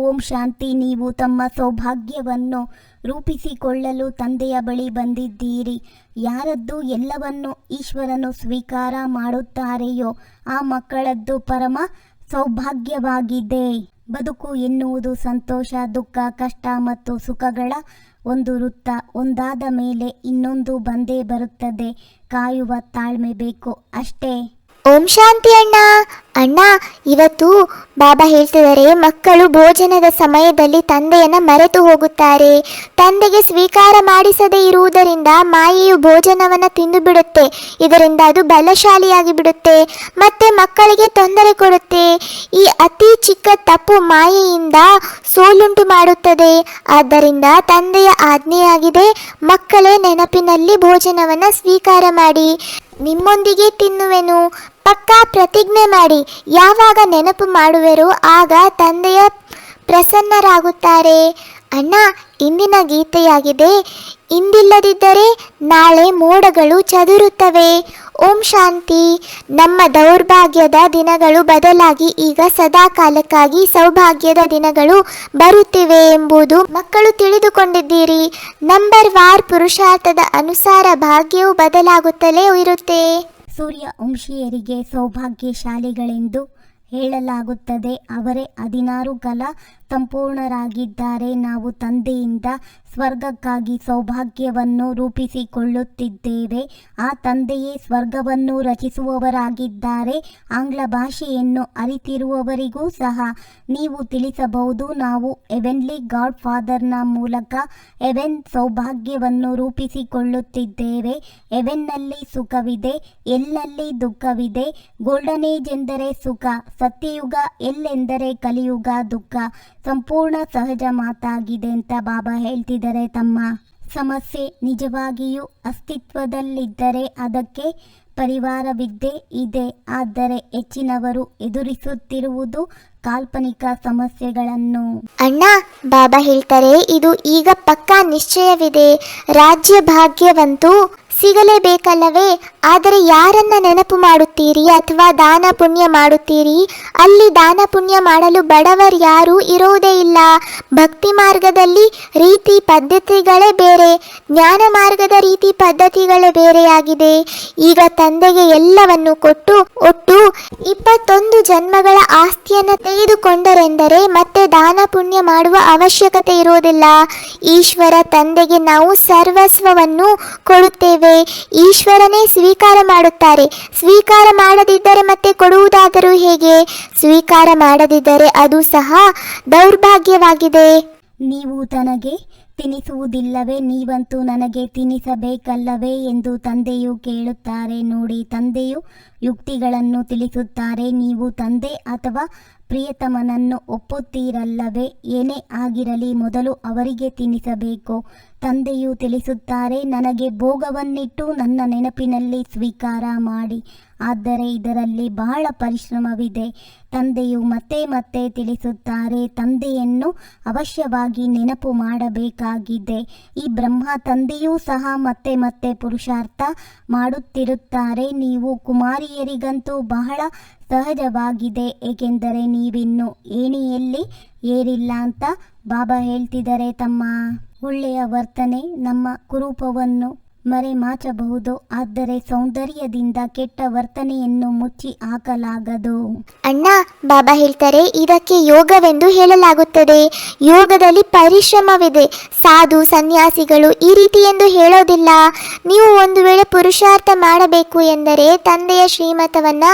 ಓಂ ಶಾಂತಿ, ನೀವು ತಮ್ಮ ಸೌಭಾಗ್ಯವನ್ನು ರೂಪಿಸಿಕೊಳ್ಳಲು ತಂದೆಯ ಬಳಿ ಬಂದಿದ್ದೀರಿ. ಯಾರದ್ದು ಎಲ್ಲವನ್ನು ಈಶ್ವರನು ಸ್ವೀಕಾರ ಮಾಡುತ್ತಾರೆಯೋ ಆ ಮಕ್ಕಳದ್ದು ಪರಮ ಸೌಭಾಗ್ಯವಾಗಿದೆ. ಬದುಕು ಎನ್ನುವುದು ಸಂತೋಷ, ದುಃಖ, ಕಷ್ಟ ಮತ್ತು ಸುಖಗಳ ಒಂದು ವೃತ್ತ. ಒಂದಾದ ಮೇಲೆ ಇನ್ನೊಂದು ಬಂದೇ ಬರುತ್ತದೆ. ಕಾಯುವ ತಾಳ್ಮೆ ಬೇಕು ಅಷ್ಟೇ. ಓಂ ಶಾಂತಿ ಅಣ್ಣ. ಅಣ್ಣ, ಇವತ್ತು ಬಾಬಾ ಹೇಳ್ತಿದ್ದಾರೆ, ಮಕ್ಕಳು ಭೋಜನದ ಸಮಯದಲ್ಲಿ ತಂದೆಯನ್ನು ಮರೆತು ಹೋಗುತ್ತಾರೆ. ತಂದೆಗೆ ಸ್ವೀಕಾರ ಮಾಡಿಸದೇ ಇರುವುದರಿಂದ ಮಾಯೆಯು ಭೋಜನವನ್ನು ತಿಂದು ಬಿಡುತ್ತೆ ಇದರಿಂದ ಅದು ಬಲಶಾಲಿಯಾಗಿ ಬಿಡುತ್ತೆ. ಮತ್ತೆ ಮಕ್ಕಳಿಗೆ ತೊಂದರೆ ಕೊಡುತ್ತೆ. ಈ ಅತಿ ಚಿಕ್ಕ ತಪ್ಪು ಮಾಯೆಯಿಂದ ಸೋಲುಂಟು ಮಾಡುತ್ತದೆ. ಆದ್ದರಿಂದ ತಂದೆಯ ಆಜ್ಞೆಯಾಗಿದೆ, ಮಕ್ಕಳೇ ನೆನಪಿನಲ್ಲಿ ಭೋಜನವನ್ನು ಸ್ವೀಕಾರ ಮಾಡಿ. ನಿಮ್ಮೊಂದಿಗೆ ತಿನ್ನುವೆನು. ಪಕ್ಕಾ ಪ್ರತಿಜ್ಞೆ ಮಾಡಿ. ಯಾವಾಗ ನೆನಪು ಮಾಡುವೆರೋ ಆಗ ತಂದೆಯ ಪ್ರಸನ್ನರಾಗುತ್ತಾರೆ. ಅಣ್ಣ, ಇಂದಿನ ಗೀತೆಯಾಗಿದೆ. ಇಂದಿಲ್ಲದಿದ್ದರೆ ನಾಳೆ ಮೋಡಗಳು ಚದುರುತ್ತವೆ. ಓಂ ಶಾಂತಿ. ನಮ್ಮ ದೌರ್ಭಾಗ್ಯದ ದಿನಗಳು ಬದಲಾಗಿ ಈಗ ಸದಾ ಕಾಲಕ್ಕಾಗಿ ಸೌಭಾಗ್ಯದ ದಿನಗಳು ಬರುತ್ತಿವೆ ಎಂಬುದು ಮಕ್ಕಳು ತಿಳಿದುಕೊಂಡಿದ್ದೀರಿ. ನಂಬರ್ ವಾರ್ ಪುರುಷಾರ್ಥದ ಅನುಸಾರ ಭಾಗ್ಯವು ಬದಲಾಗುತ್ತಲೇ ಇರುತ್ತೆ. ಸೂರ್ಯ ವಂಶೀಯರಿಗೆ ಸೌಭಾಗ್ಯಶಾಲಿಗಳೆಂದು ಹೇಳಲಾಗುತ್ತದೆ. ಅವರೇ ಹದಿನಾರು ಕಲಾ ಸಂಪೂರ್ಣರಾಗಿದ್ದಾರೆ. ನಾವು ತಂದೆಯಿಂದ ಸ್ವರ್ಗಕ್ಕಾಗಿ ಸೌಭಾಗ್ಯವನ್ನು ರೂಪಿಸಿಕೊಳ್ಳುತ್ತಿದ್ದೇವೆ. ಆ ತಂದೆಯೇ ಸ್ವರ್ಗವನ್ನು ರಚಿಸುವವರಾಗಿದ್ದಾರೆ. ಆಂಗ್ಲ ಭಾಷೆಯನ್ನು ಅರಿತಿರುವವರಿಗೂ ಸಹ ನೀವು ತಿಳಿಸಬಹುದು. ನಾವು ಎವೆನ್ಲಿ ಗಾಡ್ ಫಾದರ್ನ ಮೂಲಕ ಎವೆನ್ ಸೌಭಾಗ್ಯವನ್ನು ರೂಪಿಸಿಕೊಳ್ಳುತ್ತಿದ್ದೇವೆ. ಎವೆನ್ನಲ್ಲಿ ಸುಖವಿದೆ, ಎಲ್ಲಲ್ಲಿ ದುಃಖವಿದೆ. ಗೋಲ್ಡನ್ ಏಜ್ ಎಂದರೆ ಸುಖ, ಸತ್ಯಯುಗ ಎಲ್ಲೆಂದರೆ ಕಲಿಯುಗ ದುಃಖ. ಸಂಪೂರ್ಣ ಸಹಜ ಮಾತಾಗಿದೆ ಅಂತ ಬಾಬಾ ಹೇಳ್ತಿದ್ದಾರೆ ತಮ್ಮ. ಸಮಸ್ಯೆ ನಿಜವಾಗಿಯೂ ಅಸ್ತಿತ್ವದಲ್ಲಿದ್ದರೆ ಅದಕ್ಕೆ ಪರಿವಾರವಿದ್ದೇ ಇದೆ. ಆದರೆ ಹೆಚ್ಚಿನವರು ಎದುರಿಸುತ್ತಿರುವುದು ಕಾಲ್ಪನಿಕ ಸಮಸ್ಯೆಗಳನ್ನು. ಅಣ್ಣ, ಬಾಬಾ ಹೇಳ್ತಾರೆ, ಇದು ಈಗ ಪಕ್ಕಾ ನಿಶ್ಚಯವಿದೆ. ರಾಜ್ಯ ಭಾಗ್ಯವಂತೂ ಸಿಗಲೇಬೇಕಲ್ಲವೇ? ಆದರೆ ಯಾರನ್ನ ನೆನಪು ಮಾಡುತ್ತೀರಿ ಅಥವಾ ದಾನ ಪುಣ್ಯ ಮಾಡುತ್ತೀರಿ? ಅಲ್ಲಿ ದಾನ ಪುಣ್ಯ ಮಾಡಲು ಬಡವರು ಯಾರೂ ಇರುವುದೇ ಇಲ್ಲ. ಭಕ್ತಿ ಮಾರ್ಗದಲ್ಲಿ ರೀತಿ ಪದ್ಧತಿಗಳೇ ಬೇರೆ, ಜ್ಞಾನ ಮಾರ್ಗದ ರೀತಿ ಪದ್ಧತಿಗಳೇ ಬೇರೆಯಾಗಿದೆ. ಈಗ ತಂದೆಗೆ ಎಲ್ಲವನ್ನು ಕೊಟ್ಟು, ಒಟ್ಟು ಇಪ್ಪತ್ತೊಂದು ಜನ್ಮಗಳ ಆಸ್ತಿಯನ್ನು ತೆಗೆದುಕೊಂಡರೆಂದರೆ ಮತ್ತೆ ದಾನ ಪುಣ್ಯ ಮಾಡುವ ಅವಶ್ಯಕತೆ ಇರುವುದಿಲ್ಲ ಈಶ್ವರ ತಂದೆಗೆ ನಾವು ಸರ್ವಸ್ವವನ್ನು ಕೊಡುತ್ತೇವೆ. ಈಶ್ವರನೇ ಸ್ವೀಕಾರ ಮಾಡುತ್ತಾರೆ. ಸ್ವೀಕಾರ ಮಾಡದಿದ್ದರೆ ಮತ್ತೆ ಕೊಡುವುದಾದರೂ ಹೇಗೆ? ಸ್ವೀಕಾರ ಮಾಡದಿದ್ದರೆ ಅದು ಸಹ ದೌರ್ಭಾಗ್ಯವಾಗಿದೆ. ನೀವು ತನಗೆ ತಿನಿಸುವುದಿಲ್ಲವೇ? ನೀವಂತೂ ನನಗೆ ತಿನಿಸಬೇಕಲ್ಲವೇ ಎಂದು ತಂದೆಯು ಕೇಳುತ್ತಾರೆ. ನೋಡಿ, ತಂದೆಯು ಯುಕ್ತಿಗಳನ್ನು ತಿಳಿಸುತ್ತಾರೆ. ನೀವು ತಂದೆ ಅಥವಾ ಪ್ರಿಯತಮನನ್ನು ಒಪ್ಪುತ್ತೀರಲ್ಲವೇ? ಏನೇ ಆಗಿರಲಿ, ಮೊದಲು ಅವರಿಗೆ ತಿನ್ನಿಸಬೇಕು ತಂದೆಯು ತಿಳಿಸುತ್ತಾರೆ, ನನಗೆ ಭೋಗವನ್ನಿಟ್ಟು ನನ್ನ ನೆನಪಿನಲ್ಲಿ ಸ್ವೀಕಾರ ಮಾಡಿ. ಆದರೆ ಇದರಲ್ಲಿ ಬಹಳ ಪರಿಶ್ರಮವಿದೆ. ತಂದೆಯು ಮತ್ತೆ ಮತ್ತೆ ತಿಳಿಸುತ್ತಾರೆ, ತಂದೆಯನ್ನು ಅವಶ್ಯವಾಗಿ ನೆನಪು ಮಾಡಬೇಕಾಗಿದೆ. ಈ ಬ್ರಹ್ಮ ತಂದೆಯೂ ಸಹ ಮತ್ತೆ ಮತ್ತೆ ಪುರುಷಾರ್ಥ ಮಾಡುತ್ತಿರುತ್ತಾರೆ. ನೀವು ಕುಮಾರಿಯರಿಗಂತೂ ಬಹಳ ಸಹಜವಾಗಿದೆ, ಏಕೆಂದರೆ ನೀವಿನ್ನು ಏಣಿಯಲ್ಲಿ ಏರಿಲ್ಲ ಅಂತ ಬಾಬಾ ಹೇಳ್ತಿದ್ದಾರೆ ತಮ್ಮ ಒಳ್ಳೆಯ ವರ್ತನೆ ನಮ್ಮ ಕುರೂಪವನ್ನು. ಮರೆಮಾಚಬಹುದು. ಆದರೆ ಸೌಂದರ್ಯದಿಂದ ಕೆಟ್ಟ ವರ್ತನೆಯನ್ನು ಮುಚ್ಚಿ ಹಾಕಲಾಗದು. ಅಣ್ಣ, ಬಾಬಾ ಹೇಳ್ತಾರೆ, ಇದಕ್ಕೆ ಯೋಗವೆಂದು ಹೇಳಲಾಗುತ್ತದೆ. ಯೋಗದಲ್ಲಿ ಪರಿಶ್ರಮವಿದೆ. ಸಾಧು, ಸನ್ಯಾಸಿಗಳು ಈ ರೀತಿ ಎಂದು ಹೇಳೋದಿಲ್ಲ. ನೀವು ಒಂದು ವೇಳೆ ಪುರುಷಾರ್ಥ ಮಾಡಬೇಕು ಎಂದರೆ ತಂದೆಯ ಶ್ರೀಮತವನ್ನ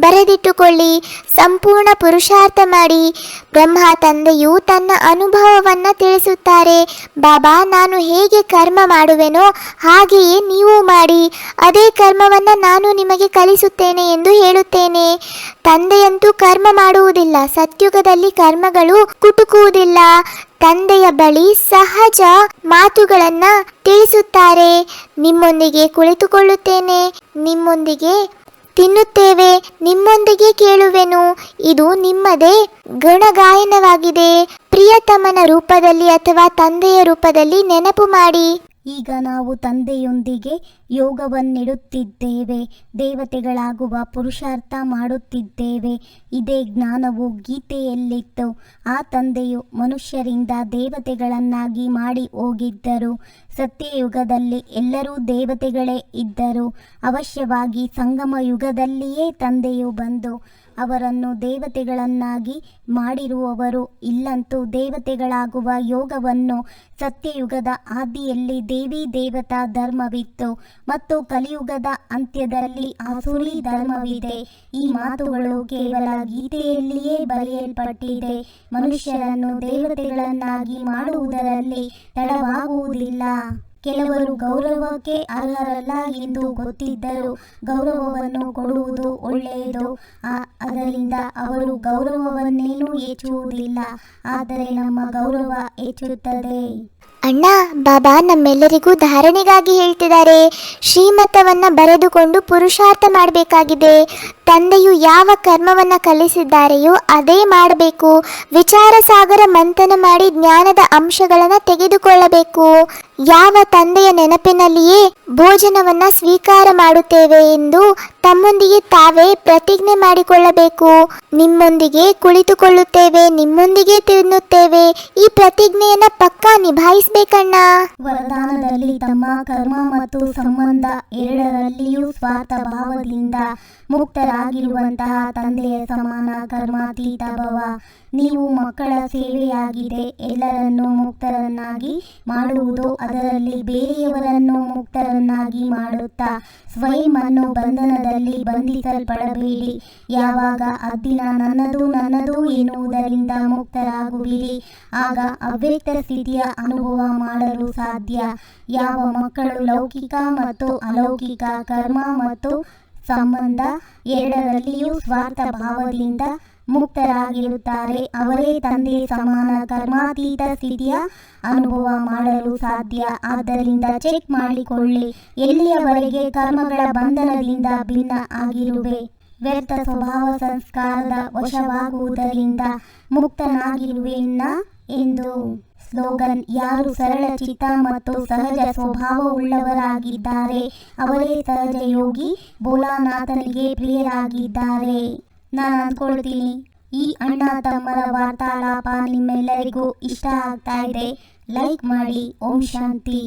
ಬರೆದಿಟ್ಟುಕೊಳ್ಳಿ. ಸಂಪೂರ್ಣ ಪುರುಷಾರ್ಥ ಮಾಡಿ. ಬ್ರಹ್ಮ ತಂದೆಯು ತನ್ನ ಅನುಭವವನ್ನ ತಿಳಿಸುತ್ತಾರೆ. ಬಾಬಾ, ನಾನು ಹೇಗೆ ಕರ್ಮ ಮಾಡುವೆನೋ ಹಾಗೆಯೇ ನೀವು ಮಾಡಿ, ಅದೇ ಕರ್ಮವನ್ನು ನಾನು ನಿಮಗೆ ಕಲಿಸುತ್ತೇನೆ ಎಂದು ಹೇಳುತ್ತೇನೆ. ತಂದೆಯಂತೂ ಕರ್ಮ ಮಾಡುವುದಿಲ್ಲ, ಸತ್ಯುಗದಲ್ಲಿ ಕರ್ಮಗಳು ಕುಟುಕುವುದಿಲ್ಲ. ತಂದೆಯ ಬಳಿ ಸಹಜ ಮಾತುಗಳನ್ನ ತಿಳಿಸುತ್ತಾರೆ. ನಿಮ್ಮೊಂದಿಗೆ ಕುಳಿತುಕೊಳ್ಳುತ್ತೇನೆ, ನಿಮ್ಮೊಂದಿಗೆ ತಿನ್ನುತ್ತೇವೆ, ನಿಮ್ಮೊಂದಿಗೆ ಕೇಳುವೆನು. ಇದು ನಿಮ್ಮದೇ ಗುಣಗಾಯನವಾಗಿದೆ. ಪ್ರಿಯತಮನ ರೂಪದಲ್ಲಿ ಅಥವಾ ತಂದೆಯ ರೂಪದಲ್ಲಿ ನೆನಪು ಮಾಡಿ. ಈಗ ನಾವು ತಂದೆಯೊಂದಿಗೆ ಯೋಗವನ್ನಿಡುತ್ತಿದ್ದೇವೆ, ದೇವತೆಗಳಾಗುವ ಪುರುಷಾರ್ಥ ಮಾಡುತ್ತಿದ್ದೇವೆ. ಇದೇ ಜ್ಞಾನವು ಗೀತೆಯಲ್ಲಿತ್ತು. ಆ ತಂದೆಯು ಮನುಷ್ಯರಿಂದ ದೇವತೆಗಳನ್ನಾಗಿ ಮಾಡಿ ಹೋಗಿದ್ದರು. ಸತ್ಯಯುಗದಲ್ಲಿ ಎಲ್ಲರೂ ದೇವತೆಗಳೇ ಇದ್ದರು. ಅವಶ್ಯವಾಗಿ ಸಂಗಮ ಯುಗದಲ್ಲಿಯೇ ತಂದೆಯು ಬಂದು ಅವರನ್ನು ದೇವತೆಗಳನ್ನಾಗಿ ಮಾಡಿರುವವರು ಇಲ್ಲಂತೂ ದೇವತೆಗಳಾಗುವ ಯೋಗವನ್ನು ಸತ್ಯಯುಗದ ಆದಿಯಲ್ಲಿ ದೇವಿ ದೇವತಾ ಧರ್ಮವಿತ್ತು ಮತ್ತು ಕಲಿಯುಗದ ಅಂತ್ಯದಲ್ಲಿ ಆಸುರಿ ಧರ್ಮವಿದೆ. ಈ ಮಾತುಗಳು ಕೇವಲ ಗೀತೆಯಲ್ಲಿಯೇ ಬರೆಯಲ್ಪಟ್ಟಿದೆ. ಮನುಷ್ಯರನ್ನು ದೇವತೆಗಳನ್ನಾಗಿ ಮಾಡುವುದರಲ್ಲಿ ತಡವಾಗುವುದಿಲ್ಲ. ಕೆಲವರು ಗೌರವಕ್ಕೆ ಅರ್ಹರಲ್ಲ ಎಂದು ಗೊತ್ತಿದ್ದರೂ ಗೌರವವನ್ನು ಕೊಡುವುದು ಒಳ್ಳೆಯದು. ಅದರಿಂದ ಅವರು ಗೌರವವನ್ನೇನೂ ಹೆಚ್ಚುವುದಿಲ್ಲ, ಆದರೆ ನಮ್ಮ ಗೌರವ ಹೆಚ್ಚುತ್ತದೆ. ಅಣ್ಣ, ಬಾಬಾ ನಮ್ಮೆಲ್ಲರಿಗೂ ಧಾರಣೆಗಾಗಿ ಹೇಳ್ತಿದ್ದಾರೆ. ಶ್ರೀಮತವನ್ನ ಬರೆದುಕೊಂಡು ಪುರುಷಾರ್ಥ ಮಾಡಬೇಕಾಗಿದೆ. ತಂದೆಯು ಯಾವ ಕರ್ಮವನ್ನ ಕಲಿಸಿದ್ದಾರೆಯೋ ಅದೇ ಮಾಡಬೇಕು. ವಿಚಾರ ಸಾಗರ ಮಂಥನ ಮಾಡಿ ಜ್ಞಾನದ ಅಂಶಗಳನ್ನ ತೆಗೆದುಕೊಳ್ಳಬೇಕು. ಯಾವ ತಂದೆಯ ನೆನಪಿನಲ್ಲಿಯೇ ಭೋಜನವನ್ನ ಸ್ವೀಕಾರ ಮಾಡುತ್ತೇವೆ ಎಂದು ತಮ್ಮೊಂದಿಗೆ ತಾವೇ ಪ್ರತಿಜ್ಞೆ ಮಾಡಿಕೊಳ್ಳಬೇಕು. ನಿಮ್ಮೊಂದಿಗೆ ಕುಳಿತುಕೊಳ್ಳುತ್ತೇವೆ, ನಿಮ್ಮೊಂದಿಗೆ ತಿನ್ನುತ್ತೇವೆ. ಈ ಪ್ರತಿಜ್ಞೆಯನ್ನ ಪಕ್ಕಾ ನಿಭಾಯಿಸಬೇಕಣ್ಣ. ವರದಾನದಲ್ಲಿ ತಮ್ಮ ಕರ್ಮ ಮತ್ತು ಸಂಬಂಧ ಎರಡರಲ್ಲಿಯೂ ಸ್ವಾರ್ಥ ಭಾವದಿಂದ ಮುಕ್ತರಾಗಿರುವಂತಹ ತಂದೆಯ ಸಮಾನ ಕರ್ಮಾತೀತ ಭವ. ನೀವು ಮಕ್ಕಳ ಸೇವೆಯಾಗಿದೆ, ಎಲ್ಲರನ್ನೂ ಮುಕ್ತರನ್ನಾಗಿ ಮಾಡುವುದು ಅದರಲ್ಲಿ ಬೇರೆಯವರನ್ನು ಮುಕ್ತರನ್ನಾಗಿ ಮಾಡುತ್ತಾ, ಸ್ವಯಂ ಅನ್ನು ಬಂಧನದಲ್ಲಿ ಬಂಧಿಸಲ್ಪಡಬೇಡಿ. ಯಾವಾಗ ಅದಿನ ನನ್ನದು ನನ್ನದು ಎನ್ನುವುದರಿಂದ ಮುಕ್ತರಾಗುವಿರಿ. ಆಗ ಅವ್ಯಕ್ತ ಸ್ಥಿತಿಯ ಅನುಭವ ಮಾಡಲು ಸಾಧ್ಯ. ಯಾವ ಮಕ್ಕಳು ಲೌಕಿಕ ಮತ್ತು ಅಲೌಕಿಕ ಕರ್ಮ ಮತ್ತು ಸಂಬಂಧ ಎರಡರಲ್ಲಿಯೂ ಸ್ವಾರ್ಥ ಭಾವದಿಂದ ಮುಕ್ತರಾಗಿರುತ್ತಾರೆ. ಅವರೇ ತಂದೆ ಸಮಾನ ಕರ್ಮಾತೀತ ಸ್ಥಿತಿಯ ಅನುಭವ ಮಾಡಲು ಸಾಧ್ಯ. ಆದ್ದರಿಂದ ಚೆಕ್ ಮಾಡಿಕೊಳ್ಳಿ. ಎಲ್ಲಿಯವರೆಗೆ ಕರ್ಮಗಳ ಬಂಧನದಿಂದ ಭಿನ್ನ ಆಗಿರುವೆ? ವ್ಯರ್ಥ ಸ್ವಭಾವ ಸಂಸ್ಕಾರದ ವಶವಾಗುವುದರಿಂದ ಮುಕ್ತನಾಗಿರುವೆನ್ನ ಎಂದು ಸ್ಲೋಗನ್, ಯಾರು ಸರಳ, ಚಿತ್ತ ಮತ್ತು ಸಹಜ ಸ್ವಭಾವವುಳ್ಳವರಾಗಿದ್ದಾರೆ, ಅವರೇ ಸಹಜ ಯೋಗಿ ಭೋಲಾನಾಥನಿಗೆ ಪ್ರಿಯರಾಗಿದ್ದಾರೆ. ನಾನು ಅಂದ್ಕೊಳ್ತೀನಿ, ಈ ಅಣ್ಣ ತಮ್ಮರ ವಾರ್ತಾಲಾಪ ನಿಮ್ಮೆಲ್ಲರಿಗೂ ಇಷ್ಟ ಆಗ್ತಾ ಇದೆ. ಲೈಕ್ ಮಾಡಿ, ಓಂ ಶಾಂತಿ.